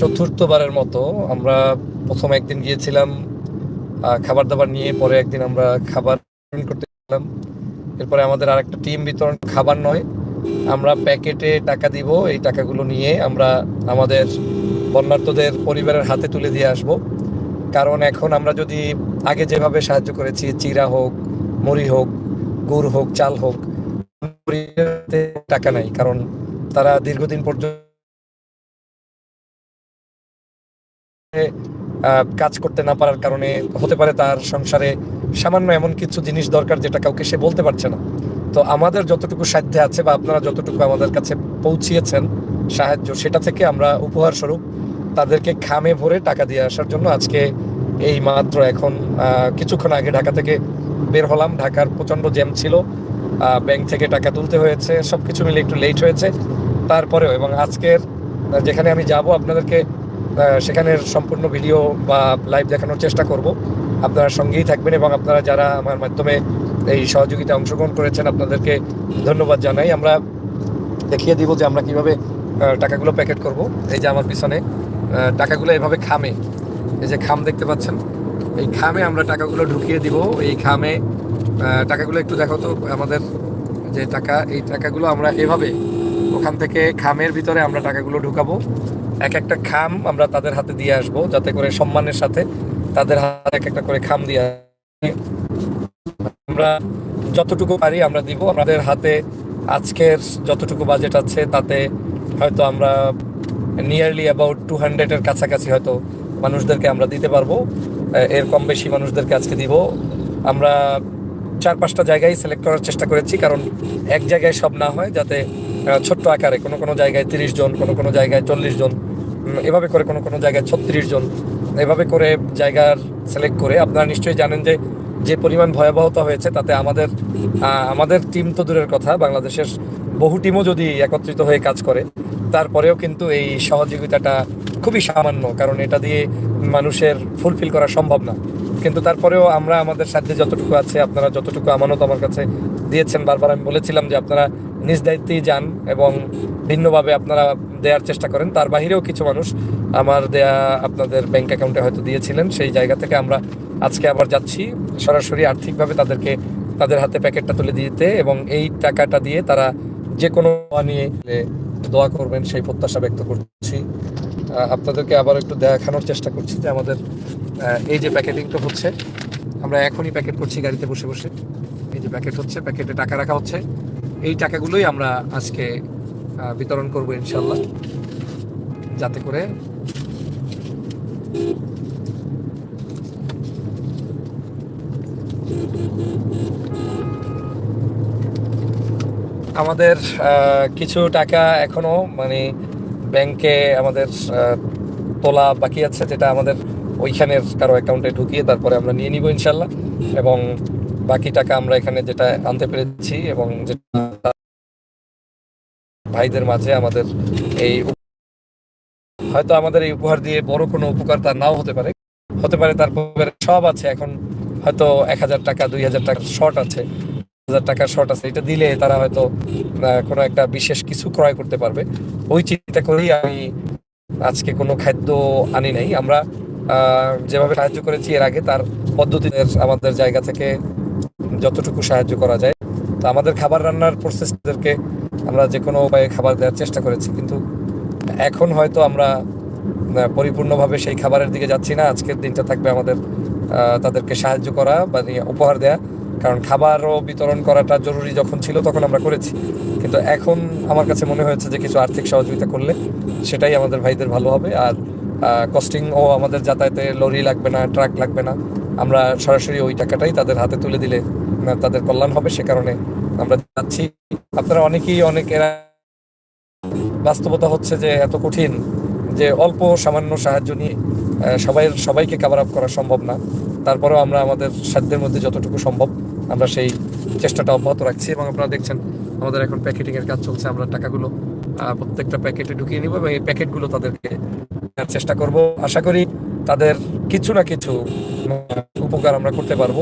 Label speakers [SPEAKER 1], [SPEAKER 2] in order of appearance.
[SPEAKER 1] চতুর্থবারের মতো আমরা প্রথম একদিন গিয়েছিলাম খাবার দাবার নিয়ে, পরে একদিন আমরা খাবার করতে গেলাম। এরপরে আমাদের আরেকটা টিম বিতরণ, খাবার নয়, আমরা প্যাকেটে টাকা দিব, এই টাকাগুলো নিয়ে আমরা আমাদের বন্যার্থদের পরিবারের হাতে তুলে দিয়ে আসব। কারণ এখন আমরা যদি আগে যেভাবে সাহায্য করেছি, চিরা হোক, মুড়ি হোক, গুড় হোক, চাল হোক টাকা নাই, কারণ তারা দীর্ঘদিন পর্যন্ত কাজ করতে না পারার কারণে হতে পারে তার সংসারে সামান্য এমন কিছু জিনিস দরকার যেটা কাউকে সে বলতে পারছে না। তো আমাদের যতটুকু সাধ্যে আছে বা আপনারা যতটুকু আমাদের কাছে পৌঁছিয়েছেন সাহায্য, সেটা থেকে আমরা উপহার স্বরূপ তাদেরকে খামে ভরে টাকা দিয়ে আসার জন্য আজকে এই মাত্র এখন কিছুক্ষণ আগে ঢাকা থেকে বের হলাম। ঢাকার প্রচণ্ড জ্যাম ছিল ব্যাংক থেকে টাকা তুলতে হয়েছে সব কিছু মিলে একটু লেট হয়েছে। তারপরেও এবং আজকের, যেখানে আমি যাব, আপনাদেরকে সেখানের সম্পূর্ণ ভিডিও বা লাইভ দেখানোর চেষ্টা করব। আপনারা সঙ্গেই থাকবেন এবং আপনারা যারা আমার মাধ্যমে এই সহযোগিতায় অংশগ্রহণ করেছেন, আপনাদেরকে ধন্যবাদ জানাই। আমরা দেখিয়ে দিব যে আমরা কীভাবে টাকাগুলো প্যাকেট করব। এই যে আমার পিছনে টাকাগুলো এভাবে খামে। এই যে খাম দেখতে পাচ্ছেন? এই খামে আমরা টাকাগুলো ঢুকিয়ে দিব। এই খামে টাকাগুলো একটু দেখো তো, আমাদের যে টাকা, এই টাকাগুলো আমরা এভাবে ওখান থেকে খামের ভিতরে আমরা টাকাগুলো ঢুকাবো। এক একটা খাম আমরা তাদের হাতে দিয়ে আসব, যাতে করে সম্মানের সাথে তাদের হাতে এক একটা করে খাম দিয়ে আমরা যতটুকু পারি আমরা দিব। আমাদের হাতে আজকের যতটুকু বাজেট আছে, তাতে হয়তো আমরা নিয়ারলি অ্যাবাউট টু হান্ড্রেডের কাছাকাছি হয়তো মানুষদেরকে আমরা দিতে পারব। এর কম বেশি মানুষদেরকে আজকে দিব। আমরা চার পাঁচটা জায়গায় সিলেক্ট করার চেষ্টা করেছি, কারণ এক জায়গায় সব না হয়, যাতে ছোট্ট আকারে কোনো কোনো জায়গায় তিরিশ জন, কোনো কোনো জায়গায় চল্লিশ জন এভাবে করে কোনো কোনো জায়গায় ছত্রিশ জন, এভাবে করে জায়গার সিলেক্ট করে আপনারা নিশ্চয়ই জানেন যে যে পরিমাণ ভয়াবহতা হয়েছে তাতে আমাদের আমাদের টিম তো দূরের কথা, বাংলাদেশের বহু টিমও যদি একত্রিত হয়ে কাজ করে, তারপরেও কিন্তু এই সহযোগিতাটা খুবই সামান্য, কারণ এটা দিয়ে মানুষের ফুলফিল করা সম্ভব না। কিন্তু তারপরেও আমরা আমাদের সাধ্যে যতটুকু আছে, আপনারা যতটুকু আমানত আমার কাছে দিয়েছেন, বারবার আমি বলেছিলাম যে আপনারা নিজ দায়িত্বেই যান এবং ভিন্নভাবে আপনারা দেওয়ার চেষ্টা করেন। তার বাহিরেও কিছু মানুষ আমার দেয়া আপনাদের ব্যাংক অ্যাকাউন্টে হয়তো দিয়েছিলেন। সেই জায়গা থেকে আমরা আজকে আবার যাচ্ছি সরাসরি আর্থিকভাবে তাদেরকে, তাদের হাতে প্যাকেটটা তুলে দিতে এবং এই টাকাটা দিয়ে তারা যে কোনো নিয়ে দোয়া করবেন সেই প্রত্যাশা ব্যক্ত করছি। আপনাদেরকে আবার একটু দেখানোর চেষ্টা করছি যে আমাদের এই যে প্যাকেটিংটা হচ্ছে, আমরা এখনই প্যাকেট করছি গাড়িতে বসে বসে। এই যে প্যাকেট হচ্ছে, প্যাকেটে টাকা রাখা হচ্ছে। এই টাকাগুলোই আমরা আজকে বিতরণ করব ইনশাল্লাহ যাতে করে আমাদের কিছু টাকা এখনও মানে ব্যাংকে আমাদের তোলা বাকি আছে, যেটা আমাদের ওইখানের কারও অ্যাকাউন্টে ঢুকিয়ে তারপরে আমরা নিয়ে নিব ইনশাল্লাহ এবং বাকি টাকা আমরা এখানে যেটা আনতে পেরেছি এবং যেটা ভাইদের মাঝে আমাদের এই হয়তো আমাদের এই উপহার দিয়ে বড় কোনো উপকার তার নাও হতে পারে। হতে পারে তার পরিবারে সব আছে, এখন হয়তো এক হাজার টাকা, দুই হাজার টাকার শর্ট আছে হাজার টাকার শর্ট আছে। এটা দিলে তারা হয়তো কোনো একটা বিশেষ কিছু ক্রয় করতে পারবে। ওই চিন্তা করেই আমি আজকে কোনো খাদ্য আনি নাই। আমরা যেভাবে সাহায্য করেছি এর আগে, তার পদ্ধতিতে আমাদের জায়গা থেকে যতটুকু সাহায্য করা যায়। তো আমাদের খাবার রান্নার প্রসেসদেরকে আমরা যে কোনো উপায়ে খাবার দেওয়ার চেষ্টা করেছি, কিন্তু এখন হয়তো আমরা পরিপূর্ণভাবে সেই খাবারের দিকে যাচ্ছি না। আজকের দিনটা থাকবে আমাদের তাদেরকে সাহায্য করা বা উপহার দেয়া। কারণ খাবারও বিতরণ করাটা জরুরি যখন ছিল তখন আমরা করেছি। কিন্তু এখন আমার কাছে মনে হয়েছে যে কিছু আর্থিক সহযোগিতা করলে সেটাই আমাদের ভাইদের ভালো হবে। আর কস্টিং ও আমাদের যাতায়াতে লরি লাগবে না ট্রাক লাগবে না। আমরা সরাসরি ওই টাকাটাই তাদের হাতে তুলে দিলে তাদের কল্যাণ হবে সে কারণে আমরা যাচ্ছি। আপনারা অনেকেই, অনেক এরা বাস্তবতা হচ্ছে যে এত কঠিন যে অল্প সামান্য সাহায্য নিয়ে সবাই, সবাইকে কাভার আপ করা সম্ভব না। তারপরেও আমরা আমাদের সাধ্যের মধ্যে যতটুকু সম্ভব আমরা সেই চেষ্টাটা অব্যাহত রাখছি এবং আপনারা দেখছেন আমাদের এখন প্যাকেটিং এর কাজ চলছে, আমরা টাকাগুলো প্রত্যেকটা প্যাকেটে ঢুকিয়ে নিব এবং এই প্যাকেটগুলো তাদেরকে চেষ্টা করব। আশা করি তাদের কিছু না কিছু উপকার আমরা করতে পারব।